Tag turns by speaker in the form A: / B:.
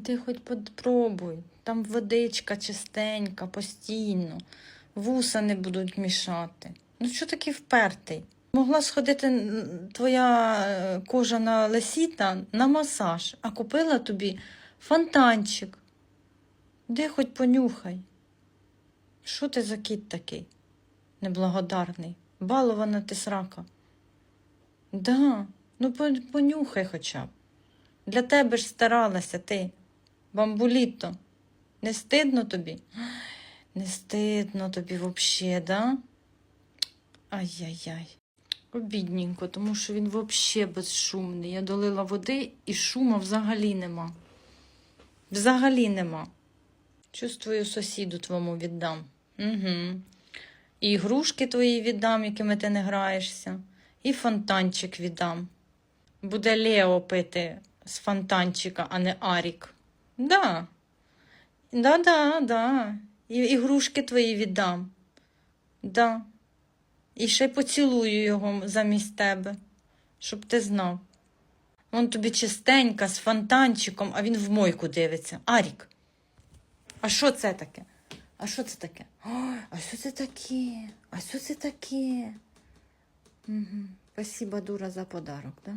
A: Ти хоч попробуй. Там водичка чистенька, постійно. Вуса не будуть мішати. Ну що такий впертий? Могла сходити твоя е, кожана лисіта на масаж, а купила тобі фонтанчик. Де хоч понюхай. Що ти за кіт такий? Неблагодарний. Балована ти срака. Да, ну понюхай хоча б. Для тебе ж старалася ти, бамбуліто. Не стидно тобі? Не стидно тобі взагалі, да? Ай-яй-яй. Обідненько, тому що він взагалі безшумний. Я долила води і шуму взагалі нема. Взагалі нема. Чувствую, сусіду твому віддам. Угу. І ігрушки твої віддам, якими ти не граєшся, і фонтанчик віддам. Буде Лео пити з фонтанчика, а не Арік. Да. Да, да, да. І ігрушки твої віддам. Да. І ще й поцілую його замість тебе, щоб ти знав. Вон тобі чистенька з фонтанчиком, а він в мойку дивиться. Арік. А що це таке? А що це таке? А що це таке? А що це таке? Угу. Спасибо, дура, за подарок, да?